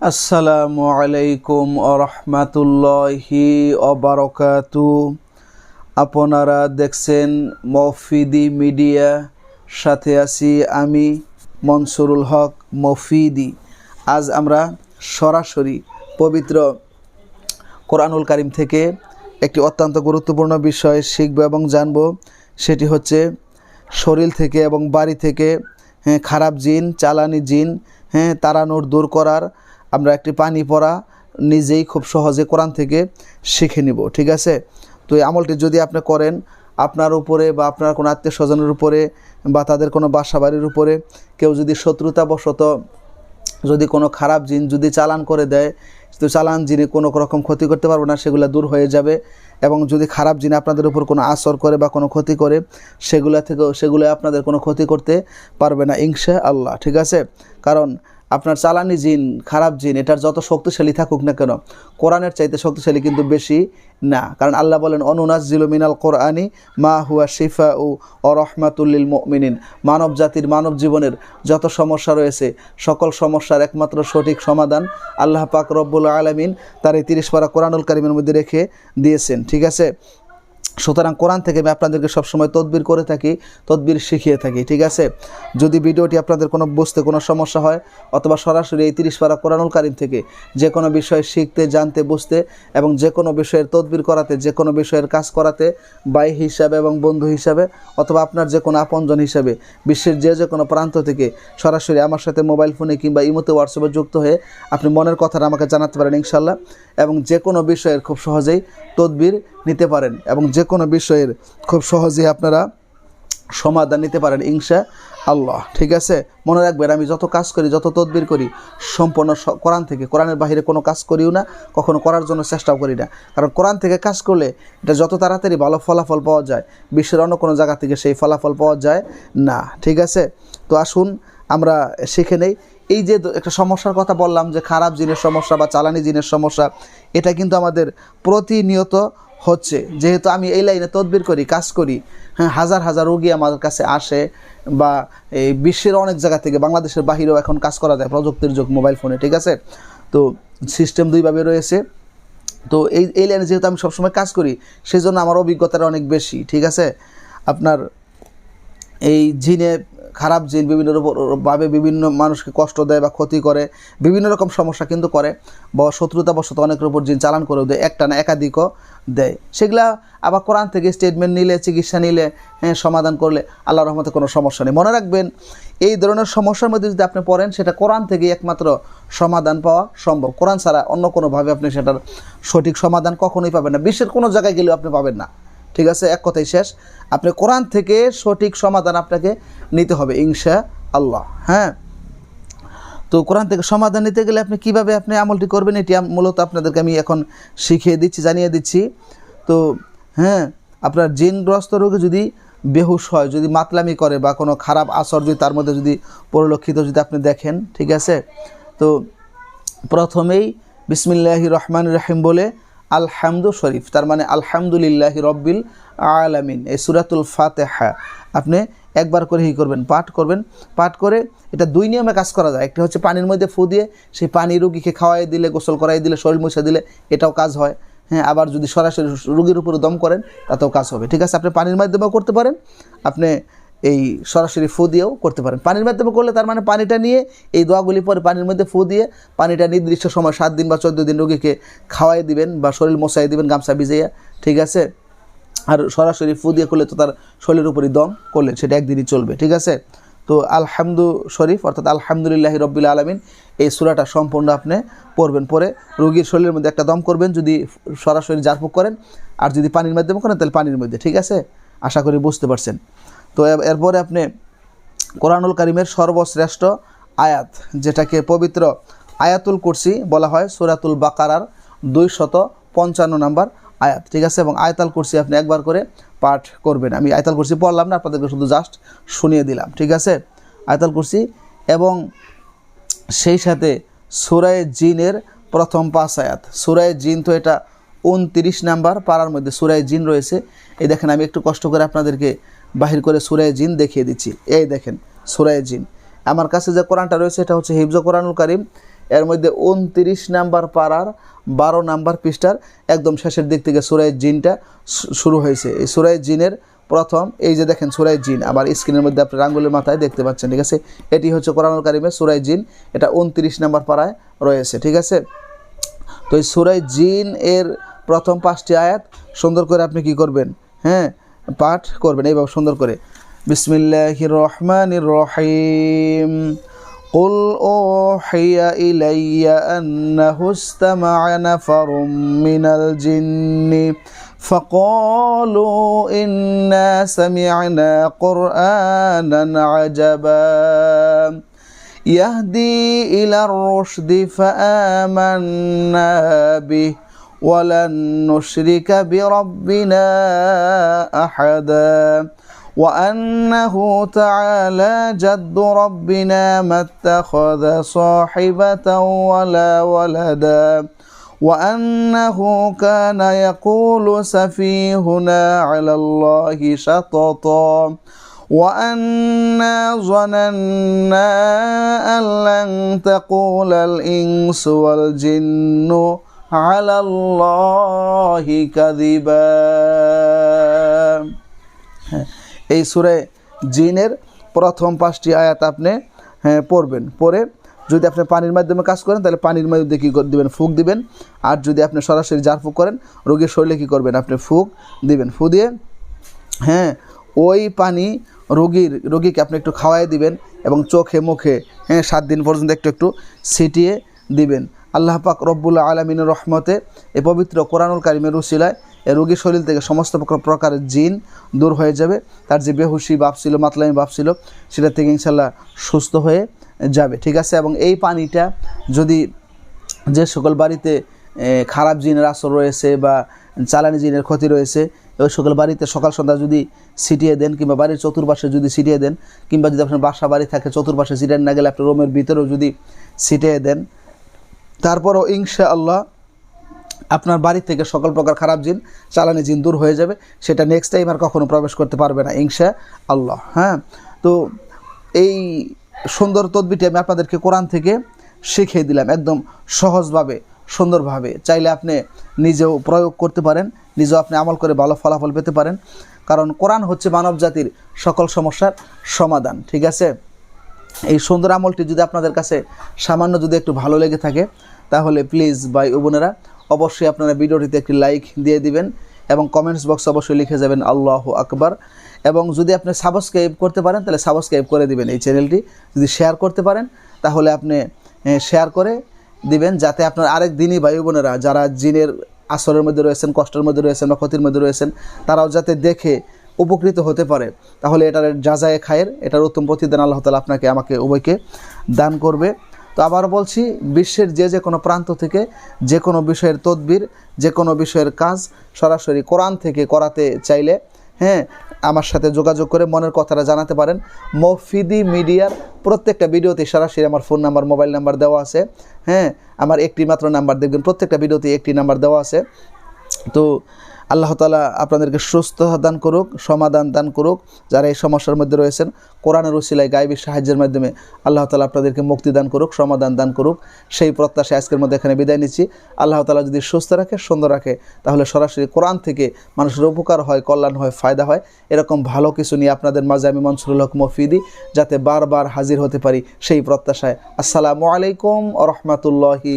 আসসালামু আলাইকুম রহমাতুল্লাহি অবরকাতু আপনারা দেখছেন মফিদি মিডিয়া, সাথে আছি আমি মনসুরুল হক মফিদি। আজ আমরা সরাসরি পবিত্র কোরআনুল কারিম থেকে একটি অত্যন্ত গুরুত্বপূর্ণ বিষয় শিখব এবং জানব, সেটি হচ্ছে শরীর থেকে এবং বাড়ি থেকে হ্যাঁ খারাপ জিন, চালানি জিন হ্যাঁ তাড়ানোর দূর করার আমরা একটি পানি পড়া নিজেই খুব সহজে কোরআন থেকে শিখে নিব, ঠিক আছে? তো এই আমলটি যদি আপনি করেন, আপনার উপরে বা আপনার কোনো আত্মীয় স্বজনের উপরে বা তাদের কোনো বাসা বাড়ির উপরে, কেউ যদি শত্রুতাবশত যদি কোনো খারাপ জিন যদি চালান করে দেয়, তো চালান জিনে কোনো রকম ক্ষতি করতে পারবে না, সেগুলো দূর হয়ে যাবে। এবং যদি খারাপ জিন আপনাদের উপর কোনো আসর করে বা কোনো ক্ষতি করে, সেগুলো থেকেও সেগুলো আপনাদের কোনো ক্ষতি করতে পারবে না ইনশা আল্লাহ ঠিক আছে? কারণ আপনার চালানি জিন, খারাপ জিন, এটার যত শক্তিশালী থাকুক না কেন, কোরআনের চাইতে শক্তিশালী কিন্তু বেশি না। কারণ আল্লাহ বলেন অনুনাজ জিলু মিনাল কোরআনি মা হুয়া শিফা ও অরহমাতুল্লিল মিনিন মানব জাতির, মানব জীবনের যত সমস্যা রয়েছে, সকল সমস্যার একমাত্র সঠিক সমাধান আল্লাহ পাক রব্বুল আলমিন তার এই তিরিশ পারা কোরআনুল কারিমের মধ্যে রেখে দিয়েছেন। ঠিক আছে? সুতরাং কোরআন থেকে আমি আপনাদেরকে সবসময় তদবির করে থাকি, তদবির শিখিয়ে থাকি, ঠিক আছে? যদি ভিডিওটি আপনাদের কোনো, বুঝতে কোনো সমস্যা হয়, অথবা সরাসরি এই তিরিশ পারা কোরআনুল কারিম থেকে যে কোনো বিষয় শিখতে, জানতে, বুঝতে এবং যে কোনো বিষয়ের তদবির করাতে, যে কোনো বিষয়ের কাজ করাতে বাই হিসাবে এবং বন্ধু হিসাবে, অথবা আপনার যে কোনো আপনজন হিসাবে, বিশ্বের যে যে কোনো প্রান্ত থেকে সরাসরি আমার সাথে মোবাইল ফোনে কিংবা ইমোতে হোয়াটসঅ্যাপে যুক্ত হয়ে আপনি মনের কথাটা আমাকে জানাতে পারেন ইনশাল্লাহ এবং যে কোনো বিষয়ের খুব সহজেই তদবির নিতে পারেন এবং যে কোনো বিষয়ের খুব সহজেই আপনারা সমাধান নিতে পারেন, ইনশা আল্লাহ। ঠিক আছে? মনে রাখবেন, আমি যত কাজ করি, যত তদবির করি, সম্পূর্ণ কোরআন থেকে, কোরআনের বাইরে কোনো কাজ করিও না, কখনো করার জন্য চেষ্টাও করি না। কারণ কোরআন থেকে কাজ করলে এটা যত তাড়াতাড়ি ভালো ফলাফল পাওয়া যায়, বিশ্বের অন্য কোনো জায়গা থেকে সেই ফলাফল পাওয়া যায় না। ঠিক আছে? তো আসুন, আমরা শিখে নেই। এই যে একটা সমস্যার কথা বললাম যে খারাপ জিনের সমস্যা বা চালানি জিনের সমস্যা, এটা কিন্তু আমাদের প্রতিনিয়ত হচ্ছে। যেহেতু আমি এই লাইনে তদবির করি, কাজ করি হ্যাঁ হাজার হাজার রোগী আমার কাছে আসে বা এই বিশ্বের অনেক জায়গা থেকে, বাংলাদেশের বাহিরেও এখন কাজ করা যায় প্রযুক্তির যুগ মোবাইল ফোনে, ঠিক আছে? তো সিস্টেম দুইভাবে রয়েছে। তো এই এই লাইনে যেহেতু আমি সবসময় কাজ করি সেই জন্য আমার অভিজ্ঞতাটা অনেক বেশি, ঠিক আছে? আপনার এই জিনে খারাপ জিন বিভিন্ন ভাবে বিভিন্ন মানুষকে কষ্ট দেয় বা ক্ষতি করে, বিভিন্ন রকম সমস্যা কিন্তু করে। বা শত্রুতাবশত অনেকের উপর জিন চালান করেও দেয়, একটা না একাধিকও দেয়। সেগুলা আবার কোরআন থেকে স্টেটমেন্ট নিলে, চিকিৎসা নিলে হ্যাঁ সমাধান করলে আল্লাহ রহমতে কোনো সমস্যা নেই। মনে রাখবেন, এই ধরনের সমস্যার মধ্যে যদি আপনি পড়েন, সেটা কোরআন থেকে একমাত্র সমাধান পাওয়া সম্ভব। কোরআন ছাড়া অন্য কোনোভাবে আপনি সেটার সঠিক সমাধান কখনোই পাবেন না। বিশ্বের কোনো জায়গায় গেলেও আপনি পাবেন না। ঠিক আছে? এক কথাই শেষ। আপনি কোরআন থেকে সঠিক সমাধান আপনাকে নিতে হবে ইনশা আল্লাহ হ্যাঁ? তো কোরআন থেকে সমাধান নিতে গেলে আপনি কীভাবে আপনি আমলটি করবেন, এটি মূলত আপনাদেরকে আমি এখন শিখিয়ে দিচ্ছি, জানিয়ে দিচ্ছি। তো হ্যাঁ আপনার জিনগ্রস্ত রোগে যদি বেহুশ হয়, যদি মাতলামি করে বা কোনো খারাপ আসর যদি তার মধ্যে যদি পরিলক্ষিত যদি আপনি দেখেন, ঠিক আছে? তো প্রথমেই বিসমিল্লাহি রহমান রহিম বলে আলহামদু শরীফ, তার মানে আলহামদুলিল্লাহ রব্বিল আলামিন। এই সুরাতুল ফাতেহা, আপনি একবার করে ই করবেন, পাঠ করবেন। পাঠ করে এটা দুই নিয়মে কাজ করা যায়। একটা হচ্ছে পানির মধ্যে ফু দিয়ে সেই পানি রুগীকে খাওয়াই দিলে, গোসল করাই দিলে, শরীর মুছে দিলে, এটাও কাজ হয়। হ্যাঁ আবার যদি সরাসরি রুগীর উপরে দম করেন, তাতেও কাজ হবে। ঠিক আছে, আপনি পানির মাধ্যমেও করতে পারেন। আপনি এই সরাসরি ফু দিয়েও করতে পারেন। পানির মাধ্যমে করলে তার মানে পানিটা নিয়ে এই দোয়াগুলি পরে পানির মধ্যে ফু দিয়ে পানিটা নির্দিষ্ট সময় সাত দিন বা চোদ্দ দিন রোগীকে খাওয়াই দিবেন বা শরীর মশাই দিবেন, গামছা ভিজাইয়া, ঠিক আছে? আর সরাসরি ফু দিয়ে করলে তো তার শরীরের উপরই দম করলেন সেটা একদিনই চলবে, ঠিক আছে? তো আলহামদু শরীফ, অর্থাৎ আলহামদুলিল্লাহ রব্বিল আলমিন, এই সুরাটা সম্পূর্ণ আপনি পড়বেন। পরে রোগীর শরীরের মধ্যে একটা দম করবেন, যদি সরাসরি জারপুক করেন, আর যদি পানির মাধ্যমে করেন, তাহলে পানির মধ্যে, ঠিক আছে? আশা করি বুঝতে পারছেন। তো এরপরে আপনি কোরআনুল কারিমের সর্বশ্রেষ্ঠ আয়াত, যেটাকে পবিত্র আয়াতুল কুরসি বলা হয়, সুরাতুল বাকারার দুই শত পঞ্চান্ন নাম্বার আয়াত। ঠিক আছে? এবং আয়তাল কুরসি আপনি একবার করে পাঠ করবেন। আমি আয়তাল কুরসি পড়লাম না, আপনাদেরকে শুধু জাস্ট শুনিয়ে দিলাম। ঠিক আছে? আয়তাল কুরসি এবং সেই সাথে সুরায় জিনের প্রথম পাঁচ আয়াত। সুরায় জিন তো এটা উনতিরিশ নাম্বার পাড়ার মধ্যে সুরায় জিন রয়েছে। এই দেখেন, আমি একটু কষ্ট করে আপনাদেরকে বাহির করে সুরায় জিন দেখিয়ে দিচ্ছি। এই দেখেন, সুরায় জিন। আমার কাছে যে কোরআনটা রয়েছে, এটা হচ্ছে হিফজ কোরআনুল কারিম। এর মধ্যে উনত্রিশ নাম্বার পাড়ার বারো নাম্বার পৃষ্ঠার একদম শেষের দিক থেকে সুরায় জিনটা শুরু হয়েছে। এই সুরায় জিনের প্রথম, এই যে দেখেন, সুরায় জিন। আবার স্ক্রিনের মধ্যে আপনি আঙ্গুলের মাথায় দেখতে পাচ্ছেন, ঠিক আছে? এটি হচ্ছে কোরআনুল কারিমের সুরায় জিন। এটা উনত্রিশ নাম্বার পাড়ায় রয়েছে, ঠিক আছে? তো এই সুরাই জিন এর প্রথম পাঁচটি আয়াত সুন্দর করে আপনি কি করবেন হ্যাঁ পাঠ করবেন এইভাবে সুন্দর করে বিসমিল্লাহির রহমানির রহিম قل أوحي إلي أنه استمع نفر من الجن فقالوا إنا سمعنا قرآنا عجبا يهدي إلى الرشد فآمنا به ولن نشرك بربنا أحدا. وأنه تعالى جد ربنا ما اتخذ صاحبة ولا ولدا. وأنه كان يقول سفيهنا على الله شططا. وأنا ظننا أن لن تقول الإنس والجن على الله كذبا হ্যাঁ, এই সুরে জিনের প্রথম পাঁচটি আয়াত আপনি হ্যাঁ পড়বেন পড়ে যদি আপনি পানির মাধ্যমে কাজ করেন তাহলে পানির মধ্যে কী করে দিবেন ফুক দিবেন আর যদি আপনি সরাসরি জার ফুক করেন রোগীর শরীরে কী করবেন আপনি ফুক দিবেন ফু দিয়ে হ্যাঁ ওই পানি রোগীর, রোগীকে আপনি একটু খাওয়াই দিবেন এবং চোখে, মুখে হ্যাঁ সাত দিন পর্যন্ত একটু একটু ছিটিয়ে দিবেন। আল্লাহ পাক রব্বুল্লা আলমিনের রহমতে এ পবিত্র কোরআনুল কারিমের উসিলায় এ রোগীর শরীর থেকে সমস্ত প্রকার প্রকারের জিন দূর হয়ে যাবে। তার যে বেহুশি বাপ ছিল, মাতলামি বাপ ছিল, সেটা থেকে ইনশাল্লাহ সুস্থ হয়ে যাবে, ঠিক আছে? এবং এই পানিটা যদি যে সকল বাড়িতে খারাপ জিনের আসর রয়েছে বা চালানি জিনের ক্ষতি রয়েছে ওই সকল বাড়িতে সকাল সন্ধ্যা যদি ছিটিয়ে দেন কিংবা বাড়ির চতুর্পাশে যদি ছিটিয়ে দেন কিংবা যদি আপনার বাসা বাড়ি থাকে চতুর্পাশে ছিটিয়ে না গেলে আপনার রুমের ভিতরেও যদি ছিটিয়ে দেন, তারপরও ইনশা আল্লাহ আপনার বাড়ি থেকে সকল প্রকার খারাপ জিন চালানি জিন দূর হয়ে যাবে। সেটা নেক্সট টাইম আর কখনো প্রবেশ করতে পারবে না ইনশা আল্লাহ হ্যাঁ তো এই সুন্দর তদবিটি আমি আপনাদেরকে কোরআন থেকে শিখিয়ে দিলাম একদম সহজভাবে। সুন্দরভাবে। চাইলে আপনি নিজেও প্রয়োগ করতে পারেন, নিজেও আপনি আমল করে ভালো ফলাফল পেতে পারেন। কারণ কোরআন হচ্ছে মানব জাতির সকল সমস্যার সমাধান, ঠিক আছে? এই সুন্দর আমলটি যদি আপনাদের কাছে সামান্য যদি একটু ভালো লেগে থাকে, তাহলে প্লিজ ভাই ও বোনেরা, অবশ্যই আপনারা ভিডিওটিতে একটি লাইক দিয়ে দিবেন এবং কমেন্টস বক্স অবশ্যই লিখে যাবেন, আল্লাহ আকবার। এবং যদি আপনি সাবস্ক্রাইব করতে পারেন, তাহলে সাবস্ক্রাইব করে দিবেন এই চ্যানেলটি যদি শেয়ার করতে পারেন, তাহলে আপনি শেয়ার করে দিবেন যাতে আপনার আরেক দিনই ভাই বোনেরা যারা জিনের আসরের মধ্যে রয়েছেন, কষ্টের মধ্যে রয়েছেন বা ক্ষতির মধ্যে রয়েছেন, তারাও যাতে দেখে উপকৃত হতে পারে। তাহলে এটার যাজায় খায়ের, এটার উত্তম প্রতিদান আল্লাহ তালা আপনাকে, আমাকে, উভয়কে দান করবে। তো আবার বলছি, বিশ্বের যে যে কোনো প্রান্ত থেকে যে কোনো বিষয়ের তদবির, যে কোনো বিষয়ের কাজ সরাসরি কোরআন থেকে করাতে চাইলে হ্যাঁ আমার সাথে যোগাযোগ করে মনের কথাটা জানাতে পারেন। মফিদি মিডিয়ার প্রত্যেকটা ভিডিওতে সরাসরি আমার ফোন নাম্বার, মোবাইল নাম্বার দেওয়া আছে। হ্যাঁ আমার একটি মাত্র নাম্বার দেখবেন। প্রত্যেকটা ভিডিওতে একটি নাম্বার দেওয়া আছে। তো আল্লাহ তালা আপনাদেরকে সুস্থ দান করুক, সমাধান দান করুক, যারা এই সমস্যার মধ্যে রয়েছেন, কোরআনের উসিলায় গাইবের সাহায্যের মাধ্যমে আল্লাহ তালা আপনাদেরকে মুক্তি দান করুক, সমাধান দান করুক, সেই প্রত্যাশা আজকের মধ্যে এখানে বিদায় নিচ্ছি। আল্লাহ তালা যদি সুস্থ রাখে, সুন্দর রাখে, তাহলে সরাসরি কোরআন থেকে মানুষের উপকার হয়, কল্যাণ হয়, ফায়দা হয়, এরকম ভালো কিছু নিয়ে আপনাদের মাঝে আমি মনসুরুল হক মফিদি, যাতে বারবার হাজির হতে পারি সেই প্রত্যাশায়। আসসালামু আলাইকুম ও রহমতুল্লাহি